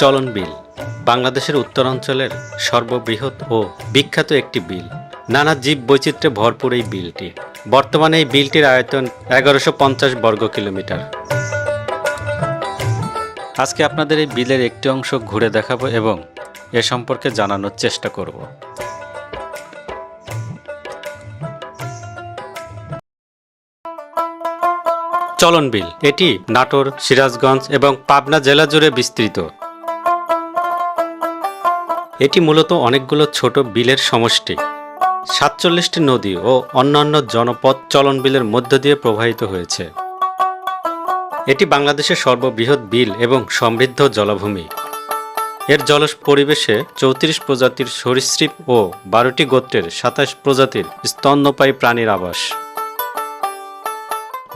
চলন বিল, বাংলাদেশের উত্তরাঞ্চলের সর্ববৃহৎ ও বিখ্যাত একটি বিল। নানা জীব বৈচিত্র্যে ভরপুর এই বিলটি। বর্তমানে এই বিলটির আয়তন এগারোশো পঞ্চাশ বর্গ কিলোমিটার। আজকে আপনাদের এই বিলের একটি অংশ ঘুরে দেখাবো এবং এ সম্পর্কে জানানোর চেষ্টা করব। চলন বিল, এটি নাটোর, সিরাজগঞ্জ এবং পাবনা জেলা জুড়ে বিস্তৃত। এটি মূলত অনেকগুলো ছোট বিলের সমষ্টি। সাতচল্লিশটি নদী ও অন্যান্য জনপদ চলন বিলের মধ্য দিয়ে প্রবাহিত হয়েছে। এটি বাংলাদেশের সর্ববৃহৎ বিল এবং সমৃদ্ধ জলাভূমি। এর জল পরিবেশে চৌত্রিশ প্রজাতির সরীসৃপ ও বারোটি গোত্রের সাতাশ প্রজাতির স্তন্যপায়ী প্রাণীর আবাস।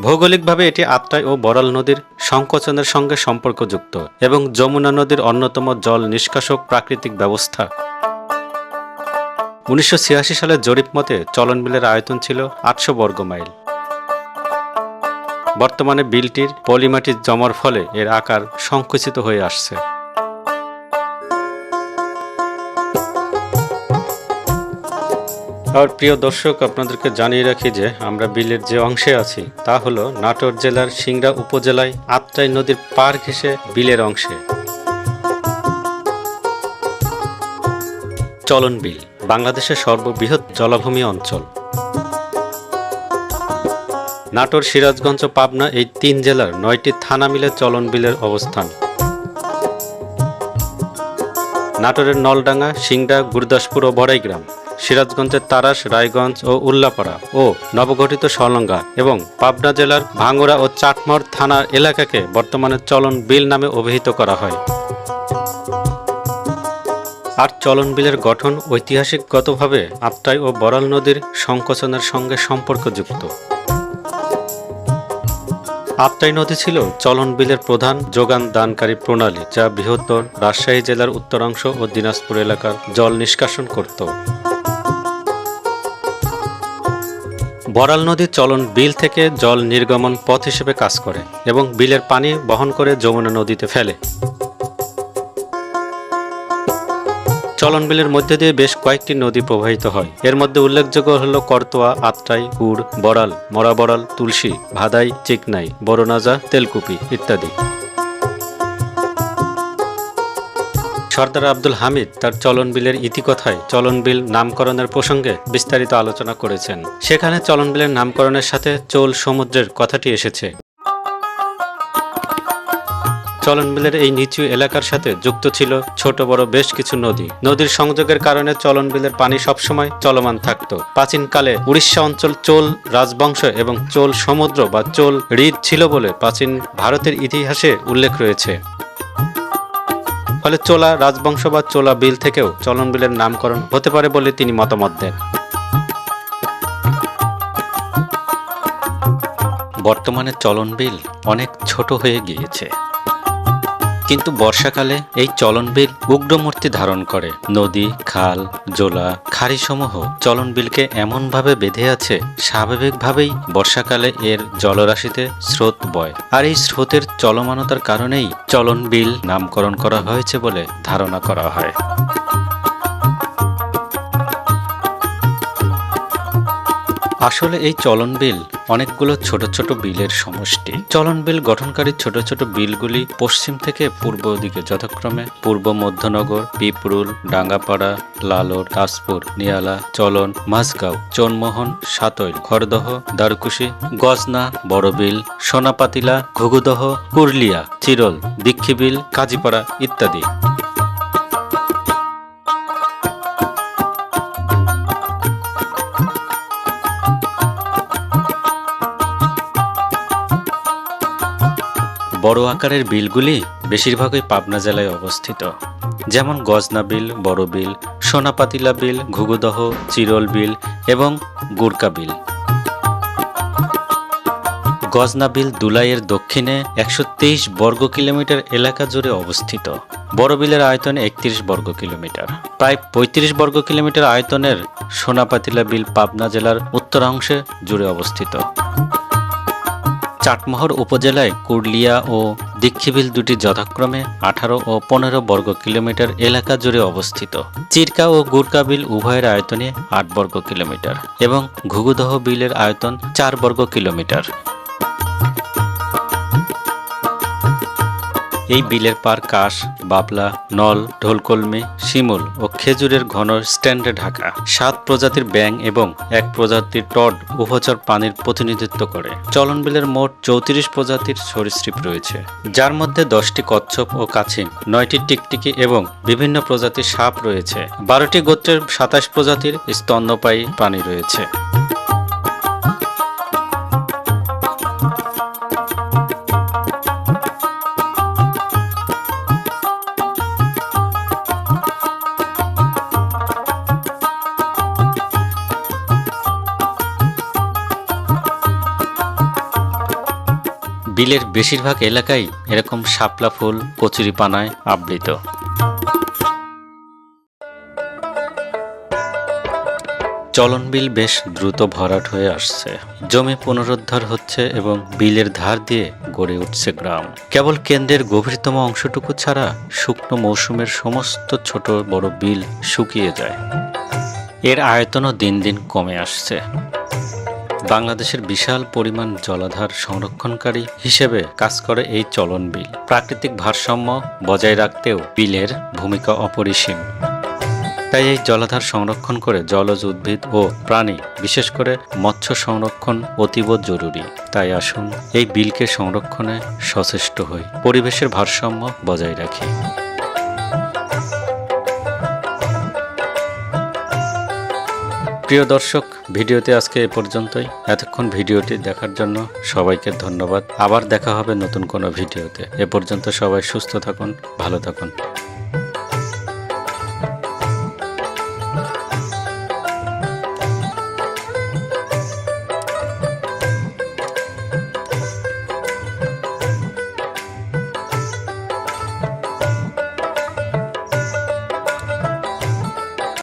ভৌগোলিকভাবে এটি আত্রাই ও বরাল নদীর সংকোচনের সঙ্গে সম্পর্কযুক্ত এবং যমুনা নদীর অন্যতম জল নিষ্কাশক প্রাকৃতিক ব্যবস্থা। উনিশশো সালের জরিপ মতে চলন বিলের আয়তন ছিল আটশো বর্গ মাইল। বর্তমানে বিলটির পলিমাটি জমার ফলে এর আকার সংকুচিত হয়ে আসছে। আর প্রিয় দর্শক, আপনাদেরকে জানিয়ে রাখি যে আমরা বিলের যে অংশে আছি, তা হলো নাটোর জেলার সিংড়া উপজেলায় আত্রাই নদীর পার ঘেঁষে বিলের অংশে। চলন বিল, বাংলাদেশের সর্ববৃহৎ জলাভূমি অঞ্চল। নাটোর, সিরাজগঞ্জ পাবনা এই তিন জেলার নয়টি থানা মিলে চলন বিলের অবস্থান। নাটোরের নলডাঙ্গা, সিংড়া, গুরদাসপুর ও বড়াইগ্রাম সিরাজগঞ্জের তারাস, রায়গঞ্জ ও উল্লাপাড়া ও নবগঠিত সলঙ্গা এবং পাবনা জেলার ভাঙ্গুড়া ও চাটমর থানা এলাকাকে বর্তমানে চলন বিল নামে অভিহিত করা হয়। আর চলন বিলের গঠন ঐতিহাসিকগতভাবে আত্রাই ও বরাল নদীর সংকোচনের সঙ্গে সম্পর্কযুক্ত। আত্রাই নদী ছিল চলন বিলের প্রধান যোগান দানকারী প্রণালী, যা বৃহত্তর রাজশাহী জেলার উত্তরাংশ ও দিনাজপুর এলাকার জল নিষ্কাশন করত। বরাল নদী চলন বিল থেকে জল নির্গমন পথ হিসেবে কাজ করে এবং বিলের পানি বহন করে যমুনা নদীতে ফেলে। চলন বিলের মধ্যে দিয়ে বেশ কয়েকটি নদী প্রবাহিত হয়। এর মধ্যে উল্লেখযোগ্য হল করতোয়া, আত্রাই কুড় বড়াল, মরা বড়াল, তুলসী, ভাদাই, চিকনাই, বড়নাজা, তেলকুপি ইত্যাদি। সর্দার আব্দুল হামিদ তার চলন বিলের ইতিকথায় চলন বিল নামকরণের প্রসঙ্গে বিস্তারিত আলোচনা করেছেন। সেখানে চলন বিলের নামকরণের সাথে চোল সমুদ্রের কথাটি এসেছে। চলন বিলের এই নিচু এলাকার সাথে যুক্ত ছিল ছোট বড় বেশ কিছু নদী। নদীর সংযোগের কারণে চলন বিলের পানি সবসময় চলমান থাকত। প্রাচীনকালে উড়িষ্যা অঞ্চল চোল রাজবংশ এবং চোল সমুদ্র বা চোল হ্রদ ছিল বলে প্রাচীন ভারতের ইতিহাসে উল্লেখ রয়েছে। ফলে চোলা রাজবংশ বা চোলা বিল থেকেও চলন বিলের নামকরণ হতে পারে বলে তিনি মতামত দেন। বর্তমানে চলন বিল অনেক ছোট হয়ে গিয়েছে। কিন্তু বর্ষাকালে এই চলনবিল উগ্রমূর্তি ধারণ করে। নদী, খাল, জোলা, খাড়িসমূহ চলনবিলকে এমনভাবে বেঁধে আছে, স্বাভাবিকভাবেই বর্ষাকালে এর জলরাশিতে স্রোত বয়। আর এই স্রোতের চলমানতার কারণেই চলনবিল নামকরণ করা হয়েছে বলে ধারণা করা হয়। আসলে এই চলন বিল অনেকগুলো ছোট ছোট বিলের সমষ্টি। চলন বিল গঠনকারী ছোট ছোট বিলগুলি পশ্চিম থেকে পূর্ব দিকে যথাক্রমে পূর্ব, মধ্যনগর পিপরুল ডাঙ্গাপাড়া, লালোর তাজপুর নিয়ালা, চলন, মাঝগাঁও, চনমোহন সাতইল খড়দহ দ্বারকুশি গজনা বড়বিল সোনাপাতিলা, ঘুঘুদহ, পুরলিয়া, চিরল, দীক্ষিবিল, কাজীপাড়া ইত্যাদি। বড় আকারের বিলগুলি বেশিরভাগই পাবনা জেলায় অবস্থিত। যেমন গজনা বিল, বড় বিল, সোনাপাতিলা বিল, ঘুঘুদহ, চিরল বিল এবং গুরকা বিল। গজনা বিল দুলাইয়ের দক্ষিণে একশো তেইশ বর্গ কিলোমিটার এলাকা জুড়ে অবস্থিত। বড় বিলের আয়তন একত্রিশ বর্গ কিলোমিটার। প্রায় পঁয়ত্রিশ বর্গ কিলোমিটার আয়তনের সোনাপাতিলা বিল পাবনা জেলার উত্তরাংশে জুড়ে অবস্থিত। চাটমোহর উপজেলায় কুরলিয়া ও দীক্ষিবিল দুটি যথাক্রমে আঠারো ও পনেরো বর্গ কিলোমিটার এলাকা জুড়ে অবস্থিত। চিরকা ও গুরকা বিল উভয়ের আয়তনে আট বর্গ কিলোমিটার এবং ঘুঘুদহ বিলের আয়তন চার বর্গ কিলোমিটার। এই বিলের পার কাশ, বাবলা, নল, ঢোলকলমি, শিমুল ও খেজুরের ঘন স্ট্যান্ডে ঢাকা। সাত প্রজাতির ব্যাং এবং এক প্রজাতির টড উভচর পানির প্রতিনিধিত্ব করে। চলন বিলের মোট চৌত্রিশ প্রজাতির সরীসৃপ রয়েছে। যার মধ্যে দশটি কচ্ছপ ও কাছিম নয়টি টিকটিকি এবং বিভিন্ন প্রজাতির সাপ রয়েছে। বারোটি গোত্রের সাতাশ প্রজাতির স্তন্যপায়ী প্রাণী রয়েছে। বিলের বেশিরভাগ এলাকাই এরকম শাপলা ফুল কচুরিপানায় আবৃত। চলন বিল বেশ দ্রুত ভরাট হয়ে আসছে। জমি পুনরুদ্ধার হচ্ছে এবং বিলের ধার দিয়ে গড়ে উঠছে গ্রাম। কেবল কেন্দ্রের গভীরতম অংশটুকু ছাড়া শুকনো মৌসুমের সমস্ত ছোট বড় বিল শুকিয়ে যায়। এর আয়তনও দিন দিন কমে আসছে। বাংলাদেশের বিশাল পরিমাণ জলাধার সংরক্ষণকারী হিসেবে কাজ করে এই চলন বিল। প্রাকৃতিক ভারসাম্য বজায় রাখতেও বিলের ভূমিকা অপরিসীম। তাই এই জলাধার সংরক্ষণ করে জলজ উদ্ভিদ ও প্রাণী, বিশেষ করে মৎস্য সংরক্ষণ অতীব জরুরি। তাই আসুন এই বিলকে সংরক্ষণে সচেষ্ট হই। পরিবেশের ভারসাম্য বজায় রাখি। প্রিয় দর্শক ভিডিওতে আজকে এ পর্যন্তই। এতক্ষণ ভিডিওটি দেখার জন্য সবাইকে ধন্যবাদ। আবার দেখা হবে নতুন কোনো ভিডিওতে। এ পর্যন্ত সবাই সুস্থ থাকুন, ভালো থাকুন।